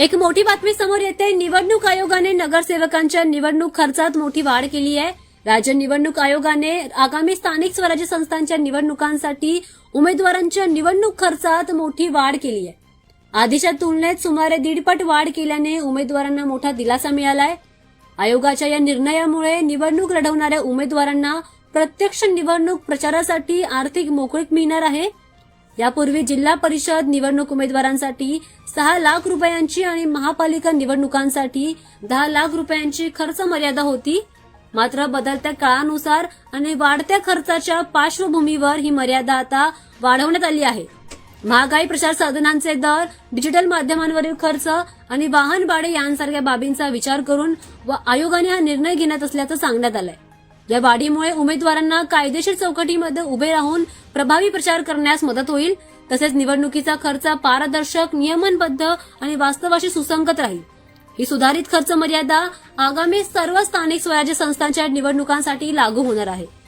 एक मोठी बातमी समोर येते. निवडणूक आयोगाने नगरसेवकांच्या निवडणूक खर्चात मोठी वाढ केली आहे. राज्य निवडणूक आयोगाने आगामी स्थानिक स्वराज्य संस्थांच्या निवडणुकांसाठी उमेदवारांच्या निवडणूक खर्चात मोठी वाढ केली आहे. आधीच्या तुलनेत सुमारे दीडपट वाढ केल्याने उमेदवारांना मोठा दिलासा मिळालाय. आयोगाच्या या निर्णयामुळे निवडणूक लढवणाऱ्या उमेदवारांना प्रत्यक्ष निवडणूक प्रचारासाठी आर्थिक मोकळीक मिळणार आहे. यापूर्वी जिल्हा परिषद निवडणूक उमेदवारांसाठी सहा लाख रुपयांची आणि महापालिका निवडणुकांसाठी दहा लाख रुपयांची खर्च मर्यादा होती. मात्र बदलत्या काळानुसार आणि वाढत्या खर्चाच्या पार्श्वभूमीवर ही मर्यादा आता वाढवण्यात आली आहे. महागाई प्रचार साधनांचे दर डिजिटल माध्यमांवरील खर्च आणि वाहन भाडे यांसारख्या बाबींचा विचार करून व आयोगाने हा निर्णय घेण्यात असल्याचं सांगण्यात आलंय. या वाढीमुळे उमेदवारांना कायदेशीर चौकटीमध्ये उभे राहून प्रभावी प्रचार करण्यास मदत होईल. तसेच निवडणुकीचा खर्च पारदर्शक नियमनबद्ध आणि वास्तवाशी सुसंगत राहील. ही सुधारित खर्च मर्यादा आगामी सर्व स्थानिक स्वराज्य संस्थांच्या निवडणुकांसाठी लागू होणार आहे.